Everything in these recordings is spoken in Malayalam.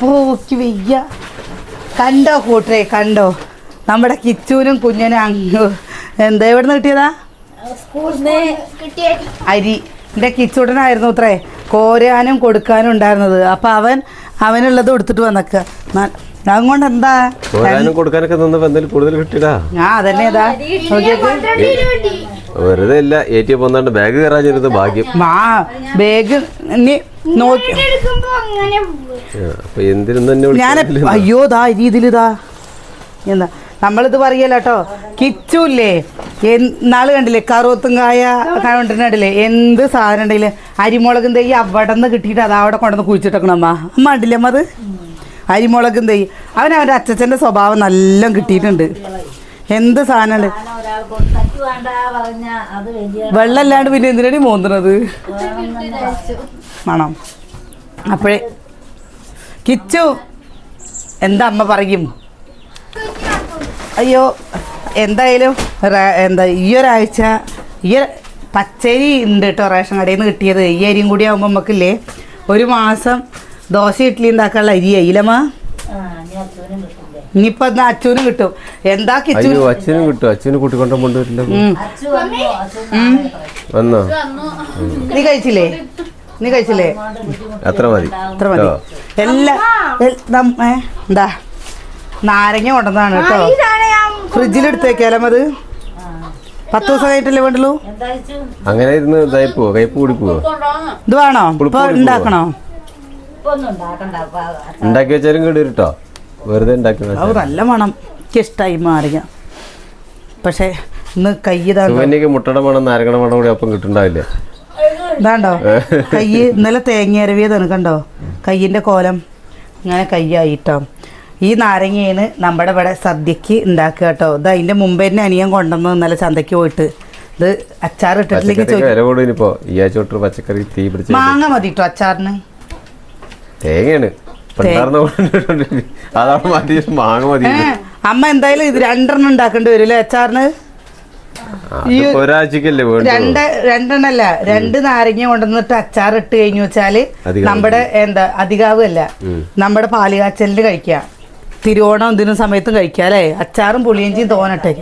പോക്ക് വയ്യ. കണ്ടോ കൂട്ടരെ കണ്ടോ? നമ്മുടെ കിച്ചൂനും കുഞ്ഞനും അങ്ങ് എന്താ എവിടെ നിന്ന് കിട്ടിയതാ. അരി. എന്റെ കിച്ചൂട്ടനായിരുന്നു അത്രേ കോരാനും കൊടുക്കാനും ഉണ്ടായിരുന്നത്. അപ്പം അവൻ അവനുള്ളത് കൊടുത്തിട്ട് വന്നക്ക. അതുകൊണ്ട് എന്താ കൊടുക്കാനൊക്കെ എന്തെങ്കിലും കൂടുതൽ കിട്ടിയടാ? ഞാൻ അതന്നെ ഇതാ. വെറുതെ ഇല്ല എ ടി എം ബാഗ് ഭാഗ്യം. മാ ബാഗ് നീ നോക്കി. അപ്പൊ എന്തിനും തന്നെ ഞാൻ വിളിച്ചില്ല. അയ്യോ ദാ ഈ രീതിയിലിതാ. എന്താ? നമ്മളിത് പറയല്ല കേട്ടോ കിച്ചൂല്ലേ? നാൾ കണ്ടില്ലേ? കറുവത്തുങ്കായ കണ്ടില്ലേ? എന്ത് സാധനം ഉണ്ടെങ്കിലും അരിമുളകും തൈ അവിടെ നിന്ന് കിട്ടിയിട്ട് അത് അവിടെ കൊണ്ടുവന്ന് കുഴിച്ചിട്ടേക്കണം അമ്മ. അമ്മ കണ്ടില്ലേ അമ്മ അത്? അരിമുളകും തൈ അവൻ അവന്റെ അച്ഛന്റെ സ്വഭാവം നല്ല കിട്ടിയിട്ടുണ്ട്. എന്ത് സാധനമുണ്ട് ഒരാൾ കൊടുത്തു വേണ്ട പറഞ്ഞ അത് വലിയ അല്ലാണ്ട് പിന്നെ എന്തിനാണ് മോന്തുന്നത് മണം അപ്പോഴേ കിച്ചു എന്താ അമ്മ പറയും? അയ്യോ എന്തായാലും എന്താ ഈ ഒരാഴ്ച ഈ പച്ചരി ഉണ്ട് കേട്ടോ റേഷൻ കടയിൽ നിന്ന് കിട്ടിയത്. ഈ അരിയും കൂടി ആകുമ്പോൾ നമുക്കില്ലേ ഒരു മാസം ദോശ ഇഡ്ഡലി ഉണ്ടാക്കാനുള്ള അരി അയിലമ്മ ഇനിയിപ്പോൾ എന്നാ അച്ഛനും കിട്ടും. എന്താ കിച്ചു? അയ്യോ അച്ഛനും കിട്ടും. അച്ഛന് കൂട്ടിക്കൊണ്ടോ കൊണ്ടുവരില്ല നീ കഴിച്ചില്ലേ? നീ കഴിച്ചില്ലേ? അത്ര മതി. അത്ര മതി. എല്ലാ എന്താ? നാരങ്ങ കൊണ്ടതാണ് കേട്ടോ. ഫ്രിഡ്ജിൽ എടുത്തേക്കാലും അത്. പത്ത് ദിവസം കഴിഞ്ഞിട്ടല്ലേ വേണ്ടുള്ളൂ? അങ്ങനെ ഇരുന്ന് ഇതായി പോവോ കയ്പ് കുടിക്കുവോ ഇത് വേണോ? ഇപ്പൊ ഉണ്ടാക്കണോ? ഉണ്ടാക്കി വെച്ചാലും കേട്ടോ വെറുതെ ഉണ്ടാക്കി അത് നല്ല മണം. എനിക്ക് ഇഷ്ടമായി മാറിയ പക്ഷേ ഇന്ന് കൈ മുട്ടയുടെ മണം നാരങ്ങയുടെ മണം കൂടി അപ്പം കിട്ടുണ്ടാവില്ലേ ഇതാണ്ടോ? കൈ ഇന്നലെ തേങ്ങ അരവിയതാണ് കണ്ടോ? കയ്യിന്റെ കോലം ഇങ്ങനെ കയ്യായിട്ടോ. ഈ നാരങ്ങയാണ് നമ്മുടെ ഇവിടെ സദ്യക്ക് ഉണ്ടാക്കുക കേട്ടോ. ഇത് അതിന്റെ മുമ്പ് തന്നെ അനിയൻ കൊണ്ടുവന്നു ഇന്നലെ ചന്തയ്ക്ക് പോയിട്ട്. ഇത് അച്ചാർ ഇട്ടിട്ടില്ലെങ്കിൽ പച്ചക്കറി തീ പിടിച്ച് മാങ്ങ മതി കേട്ടോ അച്ചാറിന്. തേങ്ങയാണ്. അതാണ് മാറ്റിയിട്ട് മാങ്ങ മതി അമ്മ എന്തായാലും ഇത് രണ്ടെണ്ണം ഉണ്ടാക്കേണ്ടി വരും അല്ലേ അച്ചാറിന്? ഒരാഴ്ചക്കല്ലേ രണ്ട് രണ്ടെണ്ണല്ല രണ്ട് നാരങ്ങ കൊണ്ടുവന്നിട്ട് അച്ചാർ ഇട്ട് കഴിഞ്ഞു വെച്ചാൽ നമ്മുടെ എന്താ അധികാവല്ല. നമ്മുടെ പാലുകാച്ചലിന് കഴിക്ക തിരുവോണം ഇതിനും സമയത്തും കഴിക്കാം അല്ലേ? അച്ചാറും പുളിയഞ്ചിയും തോന്നട്ടെ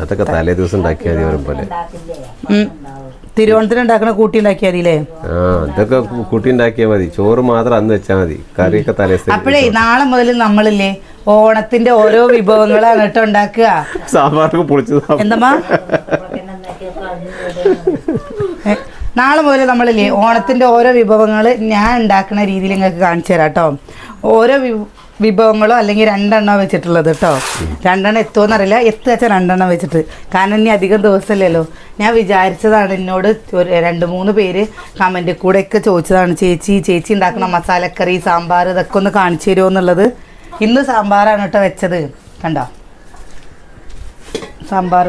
അതൊക്കെ തലേ ദിവസം ഉണ്ടാക്കിയാൽ പോലെ. തിരുവോണത്തിന് ഉണ്ടാക്കണ കൂട്ടി ഉണ്ടാക്കിയാൽ മതിയില്ലേ ആ അതൊക്കെ കൂട്ടി ഉണ്ടാക്കിയാൽ മതി. ചോറ് മാത്രം അന്ന് വെച്ചാൽ മതി. കറിയൊക്കെ തലേ അപ്പഴേ നാളെ മുതൽ നമ്മളില്ലേ ഓണത്തിന്റെ ഓരോ വിഭവങ്ങളാണ് കേട്ടോ ഉണ്ടാക്കുക. സാമ്പാർക്ക് പൊളിച്ചത് എന്തമ്മാ? നാളെ മുതൽ നമ്മളില്ലേ ഓണത്തിന്റെ ഓരോ വിഭവങ്ങൾ ഞാൻ ഉണ്ടാക്കുന്ന രീതിയിൽ നിങ്ങൾക്ക് കാണിച്ചു തരാം കേട്ടോ. ഓരോ വി- വിഭവങ്ങളോ അല്ലെങ്കിൽ രണ്ടെണ്ണം വെച്ചിട്ടുള്ളത് കേട്ടോ രണ്ടെണ്ണം എത്തുമോ അറിയില്ല. എത്തുക വെച്ചാൽ രണ്ടെണ്ണം വെച്ചിട്ട്. കാരണം ഇനി അധികം ദിവസമല്ലല്ലോ. ഞാൻ വിചാരിച്ചതാണ് എന്നോട് ഒരു രണ്ട് മൂന്ന് പേര് കമന്റ് കൂടെ ഒക്കെ ചോദിച്ചതാണ്. ചേച്ചി ചേച്ചി ഉണ്ടാക്കുന്ന മസാലക്കറി സാമ്പാർ ഇതൊക്കെ ഒന്ന് കാണിച്ചു തരുമോ എന്നുള്ളത്. ഇന്ന് സാമ്പാറാണ് കേട്ടോ വെച്ചത്. കണ്ടോ? സാമ്പാർ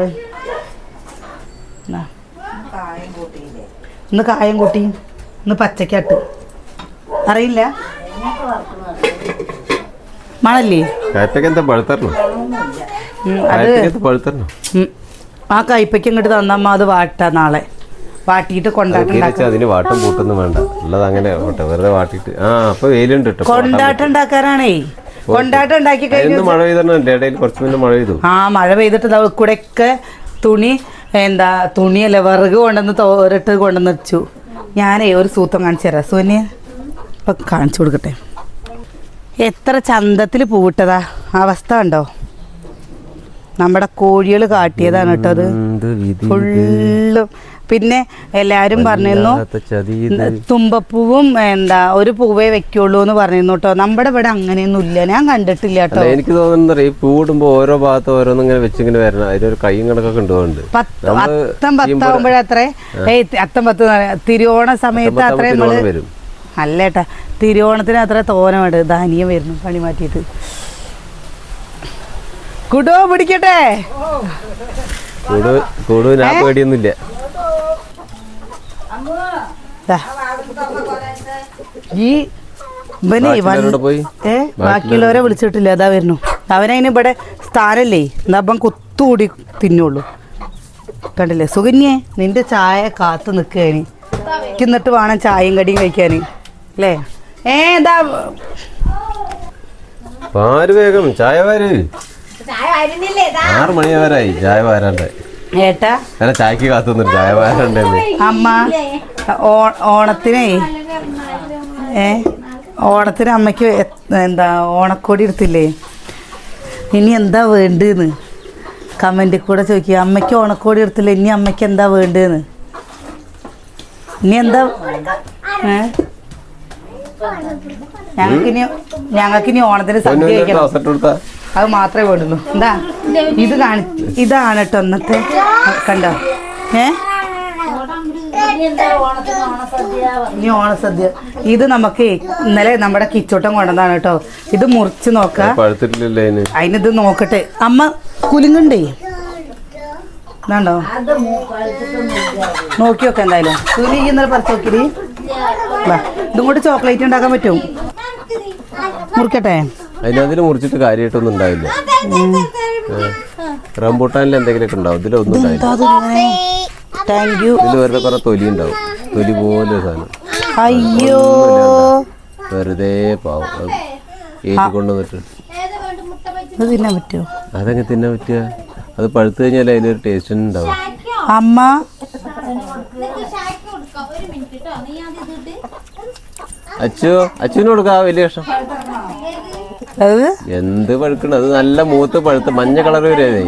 ഇന്ന് കായം കൂട്ടി. ഇന്ന് പച്ചക്കാട്ട് അറിയില്ല? മണല്ലേ? എന്താ പഴുത്തരണം പഴുത്തരണം ആ കയ്പയ്ക്ക് ഇങ്ങോട്ട് തന്നമ്മ അത് വാട്ടാ നാളെ. വാട്ടിയിട്ട് കൊണ്ടാട്ടം അതിന് വാട്ടം പൂട്ടൊന്നും വേണ്ട. അങ്ങനെ വെറുതെ വാട്ടിട്ട്. ആ അപ്പൊ വെയിലുണ്ട് കൊണ്ടാട്ടം ഉണ്ടാക്കാനാണേ. കൊണ്ടാട്ടം ഉണ്ടാക്കി കഴിഞ്ഞു മഴ പെയ്തണം ഇടയിൽ കുറച്ച് മുന്നേ മഴ പെയ്തു. ആ മഴ പെയ്തിട്ട് കൂടെയൊക്കെ തുണി എന്താ തുണിയല്ല വിറക് കൊണ്ടുവന്ന് തോരട്ട് കൊണ്ടുവന്ന് വെച്ചു. ഞാനേ ഒരു സൂത്രം കാണിച്ചു തരാം. സുനിയ ഇപ്പം കാണിച്ചു കൊടുക്കട്ടെ. എത്ര ചന്തത്തിൽ പൂവിട്ടതാ? അവസ്ഥ ഉണ്ടോ നമ്മുടെ കോഴികൾ കാട്ടിയതാണ് കേട്ടോ അത്. ഫുള്ളും. പിന്നെ എല്ലാരും പറഞ്ഞിരുന്നു തുമ്പപ്പൂവും എന്താ ഒരു പൂവേ വെക്കുള്ളൂ എന്ന് പറഞ്ഞിരുന്നു കേട്ടോ. നമ്മുടെ ഇവിടെ അങ്ങനെയൊന്നും ഇല്ല. ഞാൻ കണ്ടിട്ടില്ല കേട്ടോ. എനിക്ക് തോന്നുന്നു ഈ പൂടുമ്പോ ഓരോ ഭാഗത്ത് ഓരോന്നും ഇങ്ങനെ വെച്ചിങ്ങനെ വരണം. അതിനൊരു കൈയും കണക്കൊക്കെ ഉണ്ട് പത്ത് അത്തം പത്താവുമ്പോഴത്രേ ഏയ് അത്തം പത്ത് തിരുവോണ സമയത്ത് അത്രേ നമ്മൾ തിരുവോണം ഏട്ടാ തിരുവോണത്തിന് അത്ര തോനമുണ്ട് ധാന്യം വരുന്നു പണി മാറ്റിയിട്ട്. കുടോ പിടിക്കട്ടെ? പേടിയൊന്നുമില്ല. ഈ ഇവനെ ഏ ബാക്കിയുള്ളവരെ വിളിച്ചിട്ടില്ല അതാ വരുന്നു. അവനതിന് ഇവിടെ സ്ഥാനല്ലേ എന്താ അപ്പം കുത്തുകൂടി തിന്നുള്ളൂ. കണ്ടില്ലേ? സുകന്യേ നിന്റെ ചായ കാത്തു നിൽക്കുകയാണ്. എന്നിട്ട് വേണം ചായയും കടിയും കഴിക്കാൻ അല്ലേ ഏ എന്താ പാര് വേഗം? ചായ വാര്. ഇതാ. ആറ് മണി വരായി ചായ വാരാണ്ട്. ഏട്ടാ? അങ്ങനെ ചായക്ക് കാത്തുനിന്നു ചായ വാരണ്ടെന്ന് അമ്മ ഓണത്തിനേ ഏ ഓണത്തിന് അമ്മയ്ക്ക് എന്താ ഓണക്കോടി എടുത്തില്ലേ? ഇനി എന്താ വേണ്ടെന്ന്? കമന്റിൽ കൂടെ ചോദിക്കുക. അമ്മയ്ക്ക് ഓണക്കോടി എടുത്തില്ലേ? ഇനി അമ്മയ്ക്ക് എന്താ വേണ്ടെന്ന്? ഇനി എന്താ ഏ? ഞങ്ങൾക്കിനി ഞങ്ങൾക്കിനി ഓണത്തിന് സദ്യ കഴിക്കണം അത് മാത്രമേ വേണ്ടുള്ളൂ. എന്താ? ഇത് കാണി ഇതാണ് കേട്ടോ അന്നത്തെ കണ്ടോ? ഏ? ഇനി ഓണത്തിന് ഓണസദ്യ. ഇത് നമുക്ക് ഇന്നലെ നമ്മുടെ കിച്ചോട്ടം കൊണ്ടതാണ് കേട്ടോ ഇത് മുറിച്ച് നോക്കാം. അതിനിത് നോക്കട്ടെ. അമ്മ കുലുങ്ങണ്ടേ? ഇതാണ്ടോ? പഴുത്തിട്ടൊന്നുമില്ല നോക്കി നോക്കാം എന്തായാലും. കുലി ഇന്നലെ പറിച്ച് നോക്കിരി വാ ഇതും കൂടി ചോക്ലേറ്റ് ഉണ്ടാക്കാൻ പറ്റും. മുറിക്കട്ടെ? അതിനകത്തിൽ മുറിച്ചിട്ട് കാര്യമായിട്ടൊന്നും ഉണ്ടാവില്ല. റംബൂട്ടാനിൽ എന്തെങ്കിലുമൊക്കെ ഉണ്ടാവും. ഇതിലൊന്നും ഉണ്ടാവില്ല. താങ്ക് യു ഇതിൽ വെറുതെ കുറെ തൊലി ഉണ്ടാവും. തൊലി പോലെ സാധനം. അയ്യോ. വെറുതെ പാവം. ഏറ്റി കൊണ്ടുവന്നിട്ട് തിന്നാൻ പറ്റുമോ? അതെങ്ങനെ തിന്നാൻ പറ്റുക? അത് പഴുത്തു കഴിഞ്ഞാൽ അതിലൊരു ടേസ്റ്റ് ഉണ്ടാവും അമ്മ. അച്ചു അച്ചുവിന് കൊടുക്കാ വലിയ കഷ്ടം എന്ത് പഴുക്കണം? അത് നല്ല മൂത്ത് പഴുത്ത് മഞ്ഞ കളർ വരുവേ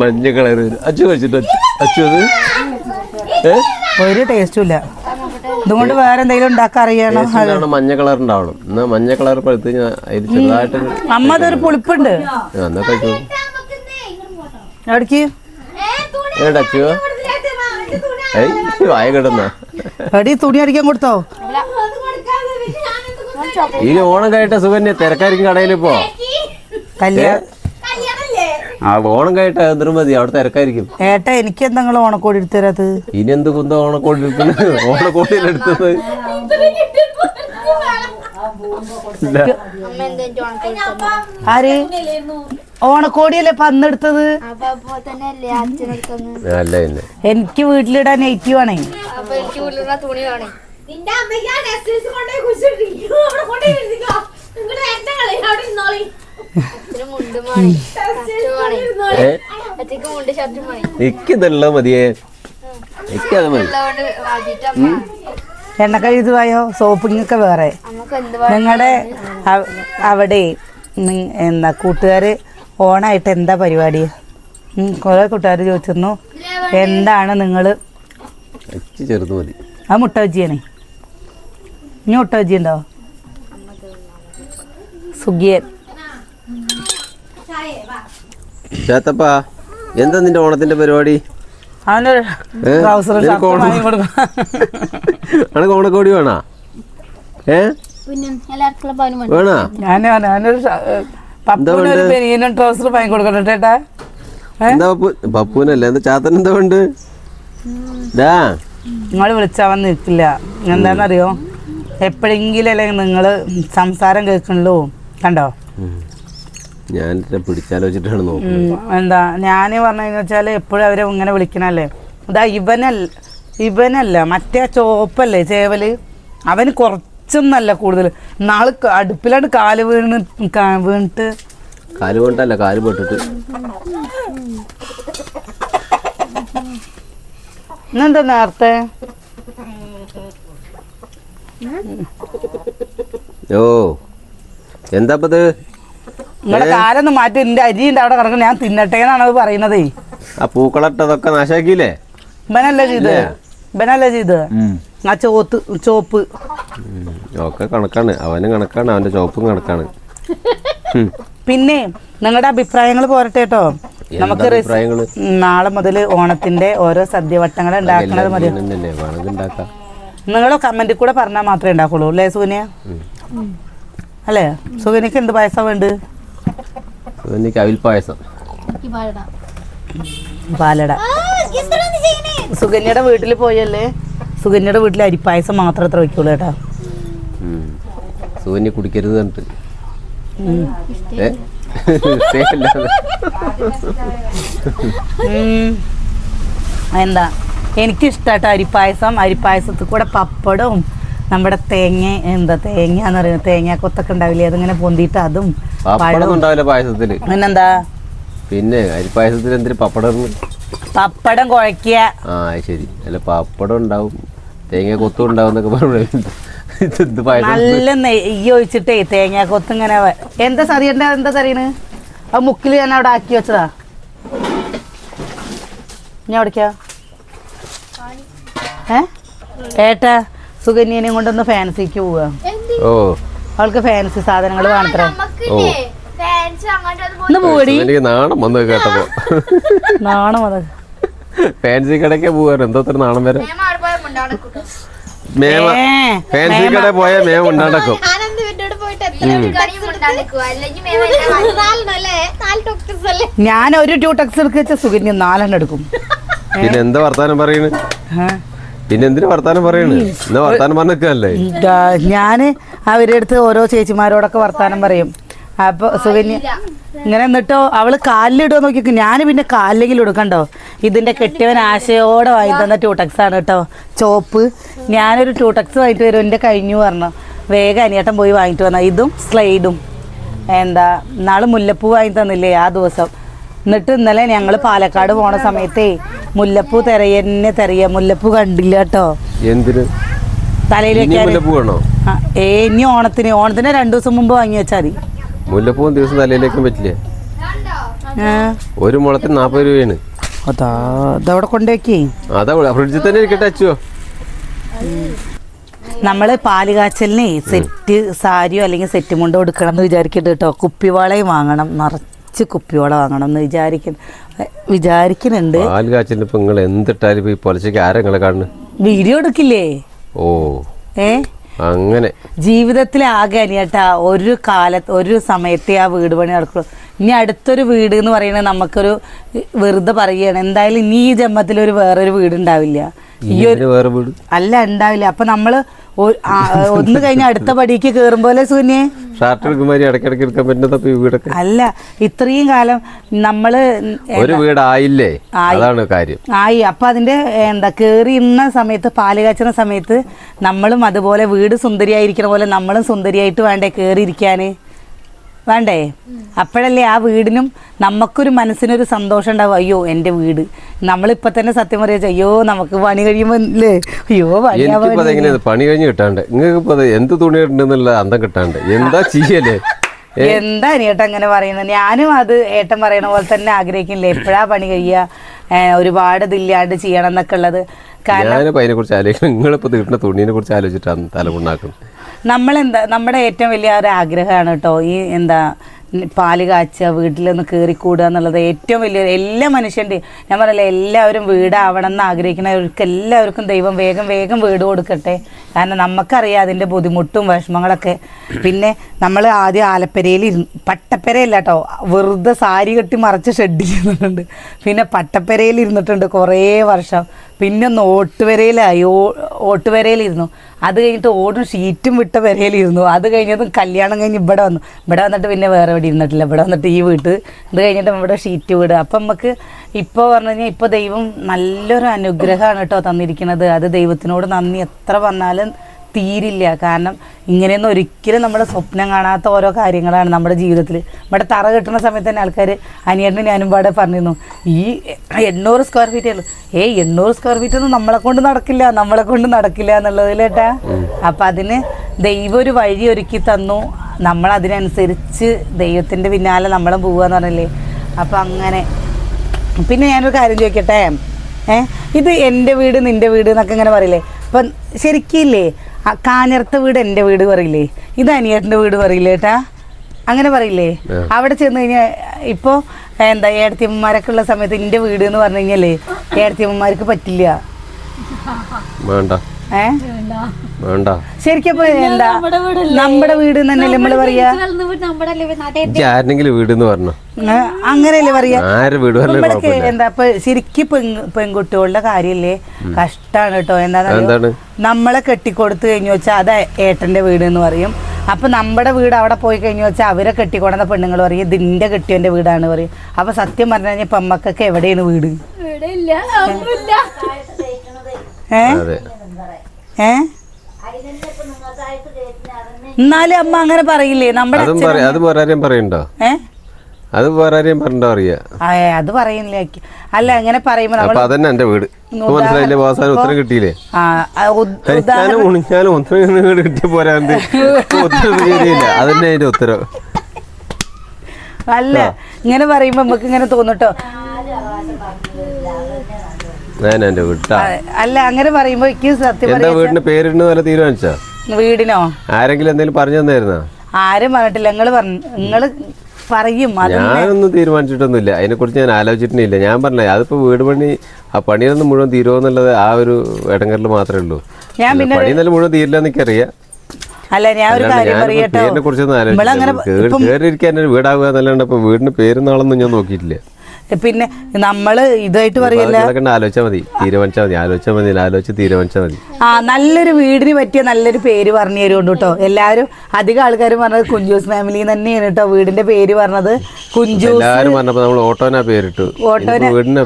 മഞ്ഞ കളർ വരും. അച്ചു കഴിച്ചിട്ട് അച്ചു അത്? ഒരു ടേസ്റ്റും ഇല്ല. ഇതുകൊണ്ട് വേറെ എന്തെങ്കിലും ഉണ്ടാക്കാൻ അറിയണോ. മഞ്ഞ കളർ ഉണ്ടാവണം. എന്നാ മഞ്ഞ കളർ പഴുത്ത് അതിൽ ചെറുതായിട്ട് അമ്മ അതൊരു പുളിപ്പുണ്ട്. എന്നാ കഴിച്ചു. എവിടേക്ക് ഏടാ അച്ചു? ഏയ് വായ കിടന്ന? എടി തുണി അടിക്കാൻ കൊടുത്തോ? ഈ ഓണം കഴിട്ട സുകന്യ തിരക്കായിരിക്കും കടയിൽ ഇപ്പോ. കല്യാണം ആ ഓണം കഴിട്ട നിർമ്മതി അവിടെ തിരക്കായിരിക്കും. ഏട്ടാ എനിക്ക് എന്താ നിങ്ങൾ ഓണക്കോടി എടുത്തരാത് ഇനി എന്ത് കുന്ത ഓണക്കോടി എടുക്കുന്നത് ഓണക്കോടിയിൽ എടുത്തത്. ആര്? ഓണക്കോടിയല്ലേ പന്നെടുത്തത് അല്ലേ എനിക്ക് വീട്ടിലിടാൻ നെയ്റ്റീവ് ആണേ. എണ്ണ കഴുതുവായോ മതിയേ. എനിക്കത് മതി. എണ്ണക്കഴുതുവായോ സോപ്പിങ്ങൊക്കെ വേറെ. നിങ്ങളുടെ അവിടെ എന്താ കൂട്ടുകാർ ഓണായിട്ട് എന്താ പരിപാടി? കുറെ കൂട്ടുകാർ ചോദിച്ചിരുന്നു. എന്താണ് നിങ്ങൾ അച്ചി ചെറുത് മതി. ആ മുട്ട വജ്ജിയാണ് ഇനി മുട്ട ബജി ഉണ്ടോ? സുഖിയൻ. ചേത്തപ്പാ എന്താ നിന്റെ ഓണത്തിന്റെ പരിപാടി? അവനൊരു അനക്ക് ഓണക്കോടി വേണോ? ഏ? വേണോ. ഞാനൊരു ഷ- പപ്പുവിന് ഒരു വേണ്ടത്? ബനിയനും ട്രൗസറും വാങ്ങി കൊടുക്കണം ചേട്ടാ ഏ? എന്താ പപ്പു? പപ്പൂനല്ലേ എന്താ ചാത്തൻ എന്താ ഉണ്ട്? ദാ. നിങ്ങൾ വിളിച്ചാൽ വന്ന് നിൽക്കില്ല എന്താണെന്നറിയോ എപ്പോഴെങ്കിലും അല്ലെങ്കിൽ നിങ്ങൾ സംസാരം കേൾക്കണല്ലോ കണ്ടോ? ഞാൻ പിടിച്ചാലോചിച്ചിട്ടാണ് നോക്കുന്നത്. എന്താ? ഞാൻ പറഞ്ഞു വെച്ചാൽ എപ്പോഴും അവരെ ഇങ്ങനെ വിളിക്കണല്ലേ ഇതാ ഇവനല്ല ഇവനല്ല. മറ്റേ ചോപ്പല്ലേ ചേവൽ? അവന് കുറച്ചൊന്നല്ല കൂടുതൽ. നാൾ അടുപ്പിലാണ് കാൽ വീണ് വീണിട്ട്. കാൽ വീണിട്ടല്ല കാൽ പൊട്ടിട്ട്. എന്നെന്താ നേരത്തെ? ഓ എന്താ ഇപ്പൊ ഇത് കാലൊന്ന് മാറ്റി എന്റെ അരി ഉണ്ട് അവിടെ കിടക്കുന്നത് ഞാൻ തിന്നട്ടെ എന്നാണ് അത് പറയുന്നതേ. ആ പൂക്കളട്ടതൊക്കെ നാശാക്കിയില്ലേ? ഇവനല്ല ചെയ്ത്? ഇവനല്ല ചെയ്തത്? ആ ചോത്ത് ചോപ്പ് ഒക്കെ കണക്കാണ്. അവനും കണക്കാണ് അവന്റെ ചോപ്പും കണക്കാണ്. പിന്നെ നിങ്ങളുടെ അഭിപ്രായങ്ങൾ പോരട്ടെ കേട്ടോ. നമുക്ക് നാളെ മുതൽ ഓണത്തിന്റെ ഓരോ സദ്യവട്ടങ്ങൾ ഉണ്ടാക്കുന്നത് മതി. നിങ്ങൾ കമന്റിൽ കൂടെ പറഞ്ഞാൽ മാത്രമേ ഉണ്ടാക്കുള്ളൂ അല്ലേ സൂനിയ അല്ലേ? സുകന്യക്ക് എന്ത് പായസം വേണ്ട? പായസം. പാലട. സുകന്യയുടെ വീട്ടിൽ പോയല്ലേ? സുഗന്യയുടെ വീട്ടിൽ അരിപ്പായസം മാത്രം അത്ര വയ്ക്കുള്ളൂ കേട്ടോ. സുഗന്യ കുടിക്കരുത് എന്താ എനിക്കിഷ്ടാട്ടോ അരിപ്പായസം. അരിപ്പായസത്തിൽ കൂടെ പപ്പടവും നമ്മുടെ തേങ്ങ എന്താ തേങ്ങ എന്ന് പറയുന്നത് തേങ്ങ കൊത്തൊക്കെ ഉണ്ടാവില്ലേ? അതിങ്ങനെ പൊന്തിയിട്ട് അതും പപ്പടം ഉണ്ടാവില്ല പായസത്തിൽ. പിന്നെന്താ? പിന്നെ അരിപ്പായസത്തിൽ എന്തിനു പപ്പടം? പപ്പടം കുഴക്കുക ആ ശരി. അല്ല പപ്പടം ഉണ്ടാവും. തേങ്ങ കൊത്തും ഉണ്ടാവും എന്നൊക്കെ പറഞ്ഞു ഇത് എന്ത് പായസം നല്ല നെയ്യ് ഒഴിച്ചിട്ടേ തേങ്ങ കൊത്ത് ഇങ്ങനെ വ- എന്താ സറിയണ്ട എന്താ സറിയണ്? ആ മുക്കിൽ ഞാൻ അവിടെ ആക്കി വെച്ചതാ. ഞാൻ എവിടേക്കാ ഏ? ഏട്ടാ സുകന്യനെയും കൊണ്ടൊന്ന് ഫാൻസിക്ക് പോവാ. ഓ. അവൾക്ക് ഫാൻസി സാധനങ്ങൾ വേണത്ര. അതുപോലെ ഒന്ന് പോടി എനിക്ക് നാണം വന്നത് കേട്ടപ്പോ. നാണം അത് ഫാൻസി കടയ്ക്ക് പോവാറ് എന്തോ നാണം വരെ? മേമ ഫാൻസി കട പോയാൽ മേമ ഉണ്ടാക്കും ഞാൻ ഒരു ടൂ ടെക്സ് എടുക്കുക വെച്ചാൽ സുകന്യ നാലെണ്ണം എടുക്കും. പിന്നെ എന്താ വർത്താനം പറയണ്? പിന്നെ എന്തിനു വർത്താനം പറയണ്? എന്നാ വർത്താനം പറഞ്ഞല്ലേ ഞാൻ അവരെ അടുത്ത് ഓരോ ചേച്ചിമാരോടൊക്കെ വർത്താനം പറയും. അപ്പൊ സുകന്യ ഇങ്ങനെ എന്നിട്ടോ അവൾ കാലിലിടുക നോക്കി ഞാൻ പിന്നെ കാലിലെങ്കിലും എടുക്കണ്ടോ ഇതിന്റെ കെട്ടിയവൻ ആശയോടെ വാങ്ങി തന്ന ടൂട്ടക്സ് ആണ് കേട്ടോ. ചോപ്പ്. ഞാനൊരു ടൂട്ടക്സ് വാങ്ങിട്ട് വരും. എന്റെ കഴിഞ്ഞു പറഞ്ഞു. വേഗം അനിയേട്ടൻ പോയി വാങ്ങിട്ട് വന്ന. ഇതും സ്ലൈഡും എന്താ നാൾ മുല്ലപ്പൂ വാങ്ങി തന്നില്ലേ ആ ദിവസം. എന്നിട്ട് ഇന്നലെ ഞങ്ങൾ പാലക്കാട് പോണ സമയത്തേ മുല്ലപ്പൂ തെരയെന്നെ തിരയ. മുല്ലപ്പൂ കണ്ടില്ല കേട്ടോ. തലയിലേക്ക് ഏ ഇനി ഓണത്തിന്. ഓണത്തിന് രണ്ടു ദിവസം മുമ്പ് വാങ്ങി വെച്ചാൽ മതി. മുല്ലപ്പൂ ഒരു ദിവസം തലയിലേക്കും പറ്റില്ലേ? ഒരു മുളത്തിന് നാപ്പത് രൂപയാണ്. അതാ അതവിടെ അതാ ഫ്രിഡ്ജിൽ തന്നെ ഇരിക്കട്ടെ അച്ചുവോ? നമ്മൾ പാൽ കാച്ചലിനെ സെറ്റ് സാരിയോ അല്ലെങ്കിൽ സെറ്റ് മുണ്ടോ എടുക്കണം എന്ന് വിചാരിക്കരുത് കേട്ടോ. കുപ്പിവാളയും വാങ്ങണം നിറച്ച് കുപ്പിവാള വാങ്ങണം എന്ന് വിചാരിക്ക വിചാരിക്കുന്നുണ്ട്. പാൽ കാച്ചലിന് ഇപ്പൊ നിങ്ങൾ എന്തിട്ടാലും ഇപ്പൊ ഈ പൊലച്ചയ്ക്ക് ആരാ കാണുന്നു? വീഡിയോ എടുക്കില്ലേ? ഓ. ഏ? അങ്ങനെ. ജീവിതത്തിൽ ആകെ അനിയട്ടാ ഒരു കാലത്ത് ഒരു സമയത്തെ ആ വീട് പണി നടക്കുള്ളൂ. ഇനി അടുത്തൊരു വീട് എന്ന് പറയുന്നത് നമുക്കൊരു വെറുതെ പറയുകയാണ്. എന്തായാലും ഇനി ഈ ജന്മത്തിൽ ഒരു വേറൊരു വീട് ഉണ്ടാവില്ല ഈ ഒരു വേറെ വീട്? അല്ല ഉണ്ടാവില്ല. അപ്പൊ നമ്മൾ ഒന്ന് കഴിഞ്ഞ അടുത്ത പടിക്ക് കേറും പോലെ സൂന്യെ? ഷർട്ട് എടുക്കുമ്പോൾ ഇടയ്ക്കിടയ്ക്ക് എടുക്കാൻ പറ്റുന്നതപ്പോ ഈ വീടൊക്കെ. അല്ല ഇത്രയും കാലം നമ്മൾ ഒരു വീടായില്ലേ അതാണ് കാര്യം. ആയി. അപ്പൊ അതിന്റെ എന്താ കേറി ഇന്ന സമയത്ത് പാൽ കാച്ചുന്ന സമയത്ത് നമ്മളും അതുപോലെ വീട് സുന്ദരിയായിരിക്കണ പോലെ നമ്മളും സുന്ദരിയായിട്ട് വേണ്ടേ കേറിയിരിക്കാന്? വേണ്ടേ? അപ്പോഴല്ലേ ആ വീടിനും നമുക്കൊരു മനസ്സിനൊരു സന്തോഷം ഉണ്ടാവും അയ്യോ എന്റെ വീട്. നമ്മളിപ്പോ തന്നെ സത്യം പറയാ അയ്യോ നമുക്ക് പണി കഴിയുമ്പോൾ അല്ലേ അയ്യോ എനിക്കിപ്പോ പണിയാവാൻ അതെങ്ങനെയാണ് പണി കഴിഞ്ഞ് കിട്ടാണ്ട്? നിങ്ങൾക്ക് എന്ത് തുണി ഉണ്ടെന്നുള്ള അന്തം കിട്ടാണ്ട്? എന്താ ചെയ്യല്ലേ എന്താ ഏട്ടൻ അങ്ങനെ പറയുന്നത് ഞാനും അത് ഏട്ടൻ പറയണ പോലെ തന്നെ ആഗ്രഹിക്കുന്നില്ല എപ്പോഴാ പണി കഴിയുക ഒരുപാട് ഇതില്ലാണ്ട് ചെയ്യണം എന്നൊക്കെ ഉള്ളത്. കാരണം ഞാനിപ്പോ അതിനെ കുറിച്ച് ആലോചിക്കണം നിങ്ങളിപ്പോ തീട്ടുന്ന തുണീനെ കുറിച്ച് ആലോചിച്ചിട്ടാണ് തലമുണ്ടാക്കുന്നത്. നമ്മളെന്താ നമ്മുടെ ഏറ്റവും വലിയ ഒരു ആഗ്രഹമാണ് കേട്ടോ ഈ എന്താ പാൽ കാച്ചുക വീട്ടിലൊന്ന് കയറിക്കൂടുക എന്നുള്ളത്. ഏറ്റവും വലിയ എല്ലാ മനുഷ്യന്റെയും ഞാൻ പറയില്ല എല്ലാവരും വീടാവണം എന്ന് ആഗ്രഹിക്കുന്നവർക്ക് എല്ലാവർക്കും ദൈവം വേഗം വേഗം വീട് കൊടുക്കട്ടെ. കാരണം നമുക്കറിയാം അതിന്റെ ബുദ്ധിമുട്ടും വിഷമങ്ങളൊക്കെ. പിന്നെ നമ്മൾ ആദ്യം ആലപ്പരയിൽ പട്ടപ്പരയല്ല കേട്ടോ വെറുതെ സാരി കെട്ടി മറച്ച് ഷെഡ് ചെയ്യുന്നുണ്ട് പിന്നെ പട്ടപ്പരയിൽ ഇരുന്നിട്ടുണ്ട് കുറേ വർഷം. പിന്നെ ഒന്ന് ഓട്ടുവരയിലായി ഓ ഓട്ടുവരയിലിരുന്നു അത് കഴിഞ്ഞിട്ട് ഓടും ഷീറ്റും വിട്ട വരയിലിരുന്നു. അത് കഴിഞ്ഞതും കല്യാണം കഴിഞ്ഞ് ഇവിടെ വന്നു. ഇവിടെ വന്നിട്ട് പിന്നെ വേറെ എവിടെ ഇരുന്നിട്ടില്ല. ഇവിടെ വന്നിട്ട് ഈ വീട്ട്. ഇത് കഴിഞ്ഞിട്ട് ഇവിടെ ഷീറ്റ് വീട്. അപ്പം നമുക്ക് ഇപ്പോൾ പറഞ്ഞു കഴിഞ്ഞാൽ ഇപ്പോൾ ദൈവം നല്ലൊരു അനുഗ്രഹമാണ് കേട്ടോ തന്നിരിക്കുന്നത്. അത് ദൈവത്തിനോട് നന്ദി. എത്ര പറഞ്ഞാലും തീരില്ല. കാരണം ഇങ്ങനെയൊന്നും ഒരിക്കലും നമ്മുടെ സ്വപ്നം കാണാത്ത ഓരോ കാര്യങ്ങളാണ് നമ്മുടെ ജീവിതത്തിൽ. ഇവിടെ തറ കെട്ടുന്ന സമയത്ത് തന്നെ ആൾക്കാർ അനിയണ്ണും ഞാനും പാടെ പറഞ്ഞിരുന്നു ഈ എണ്ണൂറ് സ്ക്വയർ ഫീറ്റ് ഉള്ളൂ. ഏയ് എണ്ണൂറ് സ്ക്വയർ ഫീറ്റ് ഒന്നും നമ്മളെ കൊണ്ട് നടക്കില്ല നമ്മളെ കൊണ്ട് നടക്കില്ല എന്നുള്ളതിലേട്ടാ അപ്പം അതിന് ദൈവം ഒരു വഴി ഒരുക്കി തന്നു. നമ്മൾ അതിനനുസരിച്ച് ദൈവത്തിന്റെ പിന്നാലെ നമ്മളും പോവുക എന്ന് പറഞ്ഞില്ലേ? അപ്പം അങ്ങനെ. പിന്നെ ഞാനൊരു കാര്യം ചോദിക്കട്ടെ? ഏ? ഇത് എന്റെ വീട് നിന്റെ വീട് എന്നൊക്കെ ഇങ്ങനെ പറയില്ലേ? അപ്പം ശരിക്കില്ലേ? ആ കാഞ്ഞിരത്തെ വീട് എന്റെ വീട് പറയില്ലേ? ഇത് അനിയേട്ടന്റെ വീട് പറയില്ലേ ഏട്ടാ? അങ്ങനെ പറയില്ലേ? അവിടെ ചെന്ന് കഴിഞ്ഞാൽ ഇപ്പോൾ എന്താ ഏടത്തിയമ്മമാരൊക്കെ ഉള്ള സമയത്ത് എന്റെ വീട് എന്ന് പറഞ്ഞു കഴിഞ്ഞാലേ ഏടത്തിയമ്മമാർക്ക് പറ്റില്ല. വേണ്ട. ഏ? വേണ്ട. ശരിക്കും എന്താ? നമ്മുടെ വീട് തന്നെയല്ലേ പറയാ? ആരെങ്കിലും വീട്? എന്ന് പറഞ്ഞു? അങ്ങനെയല്ലേ പറയാ? നമ്മളൊക്കെ എന്താ ഇപ്പൊ ശരിക്കും പെൺ- പെൺകുട്ടികളുടെ കാര്യല്ലേ? കഷ്ടാണ് കേട്ടോ. എന്താ നമ്മളെ കെട്ടിക്കൊടുത്തു കഴിഞ്ഞു വെച്ചാൽ അത് ഏട്ടന്റെ വീട് എന്ന് പറയും. അപ്പൊ നമ്മുടെ വീട് അവിടെ പോയി കഴിഞ്ഞു വെച്ചാൽ അവരെ കെട്ടിക്കൊടുന്ന പെണ്ണുങ്ങൾ പറയും ഇതിന്റെ കെട്ടിയന്റെ വീടാണ് പറയും. അപ്പൊ സത്യം പറഞ്ഞു കഴിഞ്ഞാൽ പെമ്മക്കൊക്കെ എവിടെയാണ് വീട്? ഏഹ് ഏ? എന്നാലും അമ്മ അങ്ങനെ പറയില്ലേ? നമ്മുടെ അതും ആരെയും പറയണ്ടോ? ഏ? അത് വേറെ ആരെയും പറഞ്ഞോ അറിയാ? അത് പറയുന്നില്ല അല്ല അങ്ങനെ പറയുമ്പോ അതന്നെ എന്റെ വീട്. ഇപ്പൊ മനസ്സിലായില്ലേ? അവസാനം ഉത്തരം കിട്ടിയില്ലേ? ഞാനും ഉണിഞ്ഞാലും ഉത്തരം കിട്ടിയ പോരാണ്ട്. ഉത്തരം ശരിയില്ല അതന്നെ അതിന്റെ ഉത്തരം. അല്ല ഇങ്ങനെ പറയുമ്പോ നമുക്ക് ഇങ്ങനെ തോന്നട്ടോ എന്റെ വീട്ടാ. അല്ല അങ്ങനെ പറയുമ്പോ എനിക്ക് സത്യം എന്താ വീടിന് പേരിടുന്ന പോലെ തീരുമാനിച്ചാ? വീടിനോ? ആരെങ്കിലും എന്തെങ്കിലും പറഞ്ഞു തന്നായിരുന്നോ? ആരും പറഞ്ഞിട്ടില്ല. നിങ്ങൾ പറഞ്ഞു നിങ്ങൾ പറയും. ഞാനൊന്നും തീരുമാനിച്ചിട്ടൊന്നുമില്ല. അതിനെ കുറിച്ച് ഞാൻ ആലോചിച്ചിട്ടില്ല ഞാൻ പറഞ്ഞേ അതിപ്പോ വീട് പണി ആ പണിയൊന്നും മുഴുവൻ തീരുവെന്നുള്ളത് ആ ഒരു ഇടങ്ങളിൽ മാത്രമേ ഉള്ളൂ. ഞാൻ പിന്നെ പണി നല്ല മുഴുവൻ തീരില്ല എനിക്കറിയാം. അല്ല ഞാൻ ഒരു കാര്യം പറയട്ടെ. പേരിനെ കുറിച്ചൊന്നും ഒരു വീടാകുക എന്നല്ലാണ്ട് ഇപ്പൊ വീടിന് പേര് നാളൊന്നും ഞാൻ നോക്കിയിട്ടില്ല. പിന്നെ നമ്മൾ ഇതായിട്ട് പറയല്ല? ആലോചിച്ചാൽ മതി. തീരുമാനിച്ചാൽ മതി. ആലോചിച്ചാൽ മതി ആലോചിച്ച് തീരുമാനിച്ചാൽ മതി. ആ നല്ലൊരു വീടിന് പറ്റിയ നല്ലൊരു പേര് പറഞ്ഞു തരുന്നുണ്ട് കേട്ടോ. എല്ലാവരും അധികം ആൾക്കാരും പറഞ്ഞത് കുഞ്ചൂസ് ഫാമിലി തന്നെയാണ് കേട്ടോ വീടിന്റെ പേര് പറഞ്ഞത്. കുഞ്ചൂസ് നമ്മൾ ഓട്ടോനാ പേരിട്ടു. വീടിന്റെ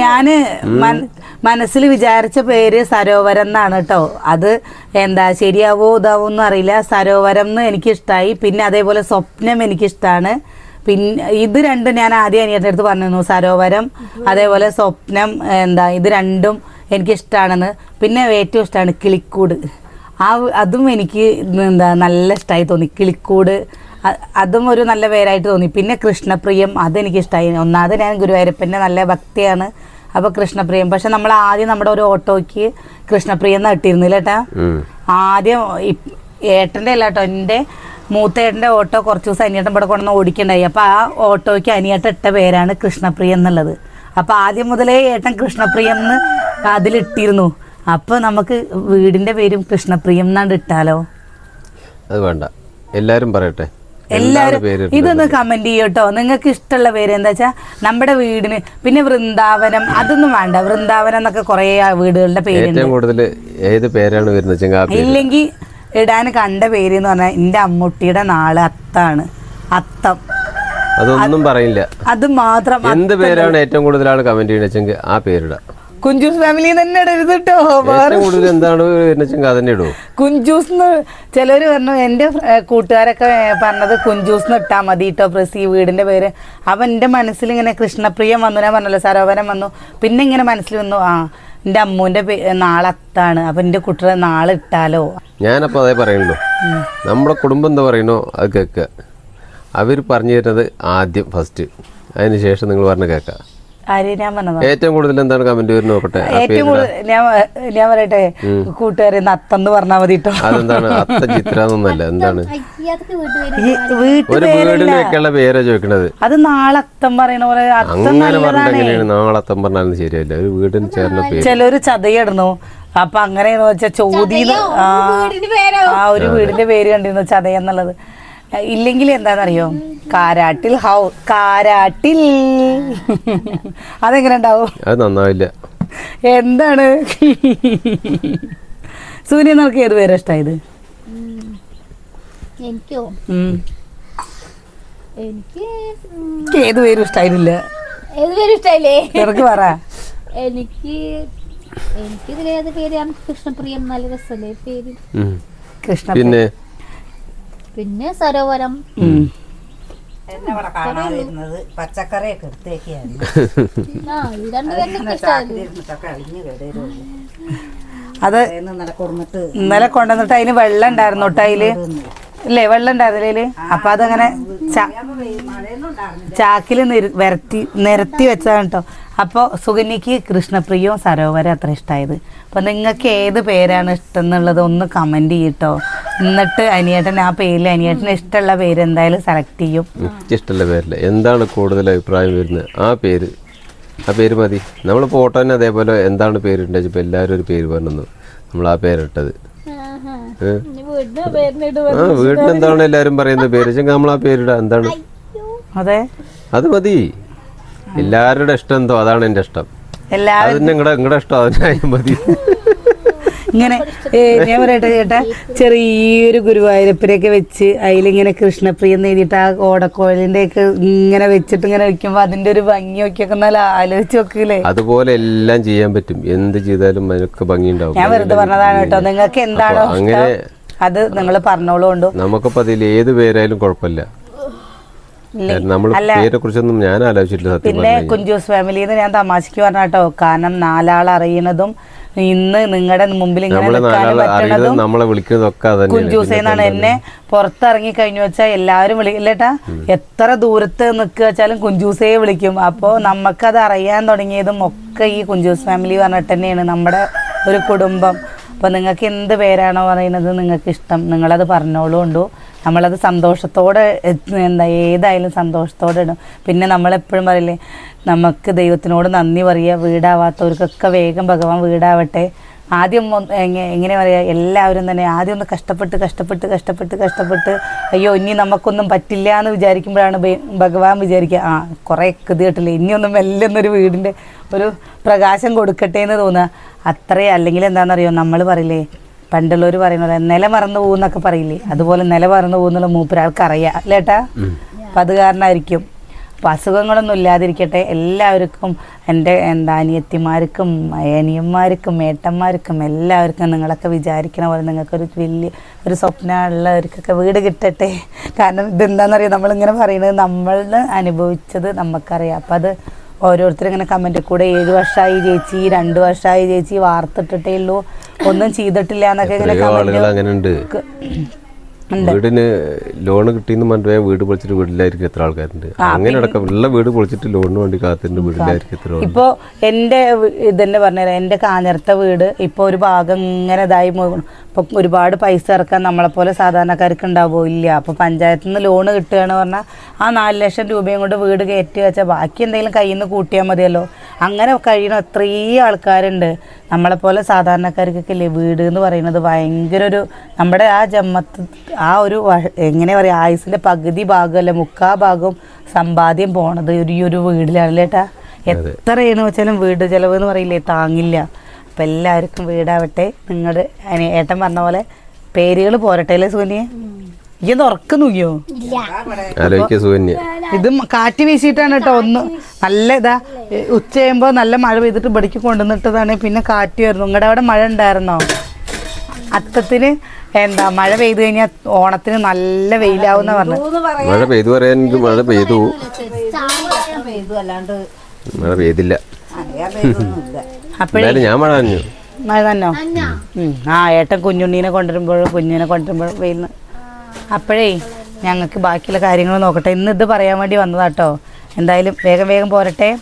ഞാൻ മനസ്സിൽ വിചാരിച്ച പേര് സരോവരം എന്നാണ് കേട്ടോ. അത് എന്താ ശരിയാവോ ഇതാവോ ഒന്നും അറിയില്ല. സരോവരം എന്ന് എനിക്കിഷ്ടമായി പിന്നെ അതേപോലെ സ്വപ്നം എനിക്കിഷ്ടമാണ് പിന്നെ ഇത് രണ്ടും ഞാൻ ആദ്യം അനിയത്തിന്റെ അടുത്ത് പറഞ്ഞിരുന്നു. സരോവരം അതേപോലെ സ്വപ്നം എന്താ ഇത് രണ്ടും എനിക്കിഷ്ടമാണെന്ന് പിന്നെ ഏറ്റവും ഇഷ്ടമാണ് കിളിക്കൂട്. ആ അതും എനിക്ക് എന്താ നല്ല ഇഷ്ടമായി തോന്നി. കിളിക്കൂട് അതും ഒരു നല്ല പേരായിട്ട് തോന്നി. പിന്നെ കൃഷ്ണപ്രിയം അതെനിക്ക് ഇഷ്ടമായി ഒന്നാമത് ഞാൻ ഗുരുവായൂരപ്പന്റെ നല്ല ഭക്തിയാണ്. അപ്പോൾ കൃഷ്ണപ്രിയം. പക്ഷെ നമ്മൾ ആദ്യം നമ്മുടെ ഒരു ഓട്ടോയ്ക്ക് കൃഷ്ണപ്രിയം നട്ടിരുന്നില്ല ഏട്ടാ ആദ്യം ഏട്ടന്റെ അല്ല കേട്ടോ എന്റെ മൂത്തേട്ടന്റെ ഓട്ടോ കുറച്ച് ദിവസം അനിയേട്ടൻ ഇവിടെ കൊണ്ടുവന്ന് ഓടിക്കണ്ടായി. അപ്പോൾ ആ ഓട്ടോയ്ക്ക് അനിയേട്ടൻ ഇട്ട പേരാണ് കൃഷ്ണപ്രിയ എന്നുള്ളത്. അപ്പോൾ ആദ്യം മുതലേ ഏട്ടൻ കൃഷ്ണപ്രിയം എന്ന് അതിലിട്ടിരുന്നു. അപ്പോൾ നമുക്ക് വീടിന്റെ പേരും കൃഷ്ണപ്രിയം എന്നാണ്ട് ഇട്ടാലോ? അത് വേണ്ട. എല്ലാരും പറയട്ടെ. എല്ലാവരും പേര് ഇതൊന്ന് കമന്റ് ചെയ്യട്ടോ. നിങ്ങൾക്ക് ഇഷ്ടമുള്ള പേര് എന്താ വെച്ചാൽ നമ്മുടെ വീടിന് പിന്നെ വൃന്ദാവനം അതൊന്നും വേണ്ട. വൃന്ദാവനം എന്നൊക്കെ കുറേ വീടുകളുടെ ഏറ്റവും കൂടുതൽ ഏത് പേരാണ് വരുന്നത് പേര്? ഇല്ലെങ്കിൽ ഇടാൻ കണ്ട പേര് എന്ന് പറഞ്ഞാൽ എന്റെ അമ്മൂട്ടിയുടെ നാൾ അത്താണ്. അത്തം. അതൊന്നും പറയില്ല. അത് മാത്രം എന്ത് പേരാണ് ഏറ്റവും കൂടുതൽ ആൾ കമന്റ് ചെയ്യണ വെച്ചെങ്കിൽ ആ പേരിടാം. കുഞ്ചൂസ് ഫാമിലി തന്നെ ഇടരുത് കേട്ടോ കൂടുതൽ എന്താണ് അതന്നെ ഇടൂ. കുഞ്ചൂസ് എന്ന് ചിലർ പറഞ്ഞു എന്റെ കൂട്ടുകാരൊക്കെ പറഞ്ഞത് കുഞ്ചൂസ് എന്ന് ഇട്ടാൽ മതി കേട്ടോ പ്രസി വീടിന്റെ പേര്. അപ്പം എന്റെ മനസ്സിൽ ഇങ്ങനെ കൃഷ്ണപ്രിയം വന്നു ഞാൻ പറഞ്ഞല്ലോ സരോവരം വന്നു. പിന്നെ ഇങ്ങനെ മനസ്സിൽ വന്നു ആ എന്റെ അമ്മൂന്റെ നാളെ നാളത്താണ് അപ്പം എന്റെ കുട്ടികളെ നാളെ ഇട്ടാലോ? ഞാനപ്പോൾ അതേ പറയുള്ളൂ. നമ്മുടെ കുടുംബം എന്താ പറയണോ അത് കേൾക്കുക. അവർ പറഞ്ഞു തരുന്നത് ആദ്യം ഫസ്റ്റ് അതിന് ശേഷം നിങ്ങൾ പറഞ്ഞു കേൾക്കുക. ആര് ഞാൻ പറഞ്ഞതാ ഏറ്റവും കൂടുതൽ എന്താണ് കമന്റ് വരുന്നത് നോക്കട്ടെ? ഏറ്റവും കൂടുതൽ ഞാൻ ഞാൻ പറയട്ടെ കൂട്ടുകാരെ അത്തന്ന് പറഞ്ഞാൽ മതി കേട്ടോ അതെന്താണ്? അത്ത ചിത്ര എന്താണ് ഒരു പേരാ ചോദിക്കണത്. അത് നാളത്തം അത്തം പറയണ പോലെ അത്തം അങ്ങനെ നല്ലതാണ്. നാളത്തം പറഞ്ഞാലും ശരിയല്ല. ഒരു വീടിന് ചേർന്ന പേര്. ചിലര് ചതയിടുന്നു. അപ്പൊ അങ്ങനെയെന്ന് വെച്ചാൽ ചോദ്യം ആ വീടിന്റെ പേരോ? ആ ഒരു വീടിന്റെ പേര് കണ്ടിരുന്നു ചതയെന്നുള്ളത്. ഇല്ലെങ്കിൽ എന്താണെന്നറിയോ കാരാട്ടിൽ ഹൗ കാരാട്ടിൽ. അതെങ്ങനെ ഉണ്ടാവും? അത് നന്നാവില്ല. എന്താണ്? സൂര്യ നമുക്ക് ഏത് പേരാ ഇഷ്ടമായത് എനിക്കോ? എനിക്ക് ഏത് പേരും ഇഷ്ടമായിരുന്നില്ല ഏത് പേരും ഇഷ്ടായില്ലേ? എനിക്ക് പറ. എനിക്ക് എനിക്ക് പേര് കൃഷ്ണപ്രിയം നല്ല രസമല്ലേ പേര്? കൃഷ്ണ പിന്നെ പിന്നെ സരോവരം. ഉം. എന്നെ ഇവിടെ കാണാതിരുന്നത് പച്ചക്കറിയൊക്കെ എടുത്തേക്കാണ്. ആ ഇത് രണ്ടു പേരും ഇഷ്ടമല്ലേ ഇരുന്നിട്ടൊക്കെ അഴിഞ്ഞു കേടരുള്ളൂ. അത് ഇന്നലെ കൊണ്ടിട്ട് ഇന്നലെ കൊണ്ടുവന്നിട്ട് അതിന് വെള്ളം ഉണ്ടായിരുന്നു കേട്ടോ അതിൽ ഇല്ലേ വെള്ളം ഉണ്ടായിരുന്നില്ല അപ്പൊ അതങ്ങനെ ച- ചാക്കിൽ വരത്തി നിരത്തി വെച്ചതാണ് കേട്ടോ അപ്പോൾ സുഗന്യക്ക് കൃഷ്ണപ്രിയവും സരോവരം അത്ര ഇഷ്ടമായത് അപ്പോൾ നിങ്ങൾക്ക് ഏത് പേരാണ് ഇഷ്ടം എന്നുള്ളത് ഒന്ന് കമന്റ് ചെയ്യട്ടോ. എന്നിട്ട് അനിയേട്ടൻ ആ പേരിൽ അനിയേട്ടന് ഇഷ്ടമുള്ള പേര് എന്തായാലും സെലക്ട് ചെയ്യും. ഇഷ്ടമുള്ള പേരില്ല എന്താണ് കൂടുതൽ അഭിപ്രായം വരുന്നത്? ആ പേര് ആ പേര് മതി. നമ്മൾ ഫോട്ടോനെ അതേപോലെ എന്താണ് പേര് വെച്ചപ്പോൾ എല്ലാവരും ഒരു പേര് പറഞ്ഞു നമ്മൾ ആ പേരിട്ടത്? വീടിന് ആ വീട്ടിൽ എന്താണ് എല്ലാവരും പറയുന്ന പേര് നമ്മൾ ആ പേരിടാം. എന്താണ്? അതെ? അത് മതി. എല്ലാവരുടെ ഇഷ്ടം എന്തോ? അതാണ് എന്റെ ഇഷ്ടം. എല്ലാവരും നിങ്ങളുടെ നിങ്ങളുടെ ഇഷ്ടം മതി. ഇങ്ങനെ ഞാൻ പറയട്ടെ ചേട്ടാ ചെറിയൊരു ഗുരുവായൂരപ്പനെയൊക്കെ വെച്ച് അതിലിങ്ങനെ കൃഷ്ണപ്രിയ എഴുതിയിട്ട് ആ ഓടക്കോലിന്റെ ഒക്കെ ഇങ്ങനെ വെച്ചിട്ട് ഇങ്ങനെ വെക്കുമ്പോ അതിന്റെ ഒരു ഭംഗി നോക്കിയൊക്കെ നല്ല ആലോചിച്ച് നോക്കില്ലേ അതുപോലെ എല്ലാം ചെയ്യാൻ പറ്റും. എന്ത് ചെയ്താലും അതിനൊക്കെ ഭംഗിയുണ്ടാവും. ഞാൻ വെറുതെ പറഞ്ഞതാണ് കേട്ടോ. നിങ്ങൾക്ക് എന്താണോ അങ്ങനെ അത് നിങ്ങൾ പറഞ്ഞോളൂ നമുക്കിപ്പോ അതിൽ ഏത് പേരായാലും കുഴപ്പമില്ല. നമ്മൾ കുറിച്ചൊന്നും ഞാൻ ആലോചിച്ചിട്ടില്ല പിന്നെ കുഞ്ചൂസ് ഫാമിലിന്ന് ഞാൻ തമാശക്ക് പറഞ്ഞ കേട്ടോ കാരണം നാലാൾ അറിയണതും ഇന്ന് നിങ്ങളുടെ മുമ്പിൽ ഇങ്ങനെ നമ്മളെ അറിയുന്നത് നമ്മളെ വിളിക്കുന്നതൊക്കെ അത് കുഞ്ചൂസ് എന്നാണ് എന്നെ പുറത്തിറങ്ങി കഴിഞ്ഞു വെച്ചാൽ എല്ലാവരും വിളിക്കില്ലേട്ടാ എത്ര ദൂരത്ത് നിൽക്കുക വെച്ചാലും കുഞ്ചൂസയെ വിളിക്കും. അപ്പോൾ നമുക്കത് അറിയാൻ തുടങ്ങിയതും ഒക്കെ ഈ കുഞ്ചൂസ് ഫാമിലി പറഞ്ഞിട്ട് തന്നെയാണ് നമ്മുടെ ഒരു കുടുംബം. അപ്പോൾ നിങ്ങൾക്ക് എന്ത് പേരാണോ പറയുന്നത് നിങ്ങൾക്ക് ഇഷ്ടം. നിങ്ങളത് പറഞ്ഞോളൂ ഉണ്ടു. നമ്മളത് സന്തോഷത്തോടെ എന്താ ഏതായാലും സന്തോഷത്തോടെ ഇടും. പിന്നെ നമ്മളെപ്പോഴും പറയില്ലേ നമുക്ക് ദൈവത്തിനോട് നന്ദി പറയുക. വീടാവാത്തവർക്കൊക്കെ വേഗം ഭഗവാൻ വീടാവട്ടെ. ആദ്യം എങ്ങനെ പറയുക എല്ലാവരും തന്നെ ആദ്യം ഒന്ന് കഷ്ടപ്പെട്ട് കഷ്ടപ്പെട്ട് കഷ്ടപ്പെട്ട് കഷ്ടപ്പെട്ട് അയ്യോ ഇനി നമുക്കൊന്നും പറ്റില്ല എന്ന് വിചാരിക്കുമ്പോഴാണ് ഭഗവാൻ വിചാരിക്കുക. ആ കുറേ കൃതി കേട്ടില്ലേ? ഇനിയൊന്നും മെല്ലെന്നൊരു വീടിന്റെ ഒരു പ്രകാശം കൊടുക്കട്ടെ എന്ന് തോന്നുക. അത്രേ അല്ലെങ്കിൽ എന്താണെന്നറിയോ നമ്മൾ പറയില്ലേ പണ്ടുള്ളവർ പറയുന്നത് നില മറന്നു പോകുന്നൊക്കെ പറയില്ലേ. അതുപോലെ നില മറന്നു പോകുന്നുള്ള മൂപ്പരാൾക്ക് അറിയാം അല്ലേട്ടാ അപ്പം അത് കാരണമായിരിക്കും അപ്പം അസുഖങ്ങളൊന്നും ഇല്ലാതിരിക്കട്ടെ. എല്ലാവർക്കും എന്റെ എന്താ അനിയത്തിമാർക്കും അനിയന്മാർക്കും ഏട്ടന്മാർക്കും എല്ലാവർക്കും നിങ്ങളൊക്കെ വിചാരിക്കണ പോലെ നിങ്ങൾക്കൊരു വലിയ ഒരു സ്വപ്നമുള്ളവർക്കൊക്കെ വീട് കിട്ടട്ടെ. കാരണം ഇതെന്താണെന്നറിയാം നമ്മളിങ്ങനെ പറയുന്നത് നമ്മൾ അനുഭവിച്ചത് നമുക്കറിയാം അപ്പം അത് ഓരോരുത്തരും ഇങ്ങനെ കമന്റിൽ കൂടെ ഏഴ് വർഷമായി ചേച്ചി രണ്ട് വർഷമായി ചേച്ചി വാർത്തിട്ടിട്ടേ ഉള്ളൂ. ഒന്നും ചെയ്തിട്ടില്ല എന്നൊക്കെ ഇങ്ങനെ കമന്റ് വീടിന് ലോൺ കിട്ടിയെന്ന് പറഞ്ഞാൽ വീട് പൊളിച്ചിട്ട് വീടില്ലായിരിക്കും എത്ര ആൾക്കാരുണ്ട്. അങ്ങനെ അടക്കം ഉള്ള വീട് പൊളിച്ചിട്ട് ലോണിന് വേണ്ടി കാത്തിട്ടുണ്ട് വീടില്ലായിരിക്കും എത്ര ഇപ്പോ എന്റെ ഇതന്നെ പറഞ്ഞത് എന്റെ കാഞ്ഞിരത്തെ വീട് ഇപ്പൊ ഒരു ഭാഗം ഇങ്ങനെ ഇതായി ഇപ്പൊ ഒരുപാട് പൈസ ഇറക്കാൻ നമ്മളെ പോലെ സാധാരണക്കാർക്ക് ഉണ്ടാവോ ഇല്ല. അപ്പൊ പഞ്ചായത്തിൽ നിന്ന് ലോൺ കിട്ടുകയെന്ന് പറഞ്ഞാൽ ആ നാല് ലക്ഷം രൂപയും കൊണ്ട് വീട് കയറ്റി വെച്ചാൽ ബാക്കി എന്തെങ്കിലും കയ്യിൽ നിന്ന് കൂട്ടിയാൽ മതിയല്ലോ. അങ്ങനെ കഴിയണ എത്രയും ആൾക്കാരുണ്ട്. നമ്മളെപ്പോലെ സാധാരണക്കാർക്കൊക്കെ ഇല്ലേ വീട് എന്ന് പറയുന്നത് ഭയങ്കര ഒരു നമ്മുടെ ആ ജമ്മത്ത് ആ ഒരു എങ്ങനെ പറയുക ആയുസിന്റെ പകുതി ഭാഗമല്ല മുക്കാ ഭാഗം സമ്പാദ്യം പോണത് ഒരു ഈ ഒരു വീടിലാണ് ചേട്ടാ എത്രയാണ് വെച്ചാലും വീട് ചിലവ് എന്ന് പറയില്ലേ താങ്ങില്ല. അപ്പം എല്ലാവർക്കും വീടാവട്ടെ. നിങ്ങളുടെ ഏട്ടൻ പറഞ്ഞ പോലെ പേരുകൾ പോരട്ടെ അല്ലേ സൂനിയെ ഇതൊന്ന് ഉറക്കുന്നുയോ ആലോചിക്കുക സുകന്യ. ഇത് കാറ്റ് വീശിയിട്ടാണ് കേട്ടോ ഒന്ന്. നല്ല ഇതാ ഉച്ച ചെയ്യുമ്പോ നല്ല മഴ പെയ്തിട്ട് ഇവിടേക്ക് കൊണ്ടുവന്നിട്ടതാണ്. പിന്നെ കാറ്റ് വരുന്നു. നിങ്ങളുടെ അവിടെ മഴ ഉണ്ടായിരുന്നോ? അത്തത്തിന് എന്താ മഴ പെയ്തു കഴിഞ്ഞാൽ ഓണത്തിന് നല്ല വെയിലാവുന്ന പറഞ്ഞു. മഴ പെയ്തു പറയാൻ മഴ പെയ്തു. മഴ പെയ്തില്ല. അപ്പോഴേ ഞാൻ മഴ തന്നോ ആ ഏട്ടൻ കുഞ്ഞുണ്ണീനെ കൊണ്ടുവരുമ്പോഴും കുഞ്ഞിനെ കൊണ്ടുവരുമ്പോഴും വെയിലിന് അപ്പോഴേ ഞങ്ങൾക്ക് ബാക്കിയുള്ള കാര്യങ്ങൾ നോക്കട്ടെ. ഇന്ന് ഇത് പറയാൻ വേണ്ടി വന്നതാട്ടോ. എന്തായാലും വേഗം വേഗം പോരട്ടെ.